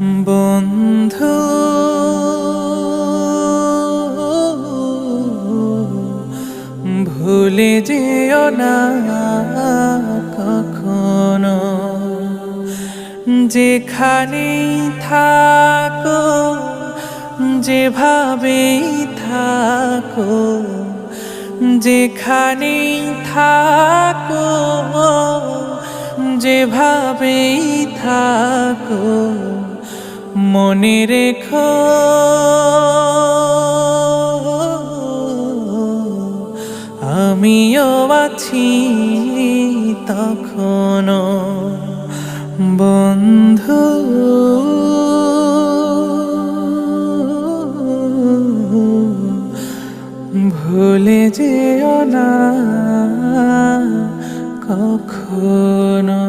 বন্ধু। ভুলে যেও না কখনো। যেখানেই থাকো যেভাবেই থাকো যেখানেই থাকো যেভাবেই থাকো। মনে রেখো। আমিও আছি তখনও বন্ধু। ভুলে যেও না কখনো।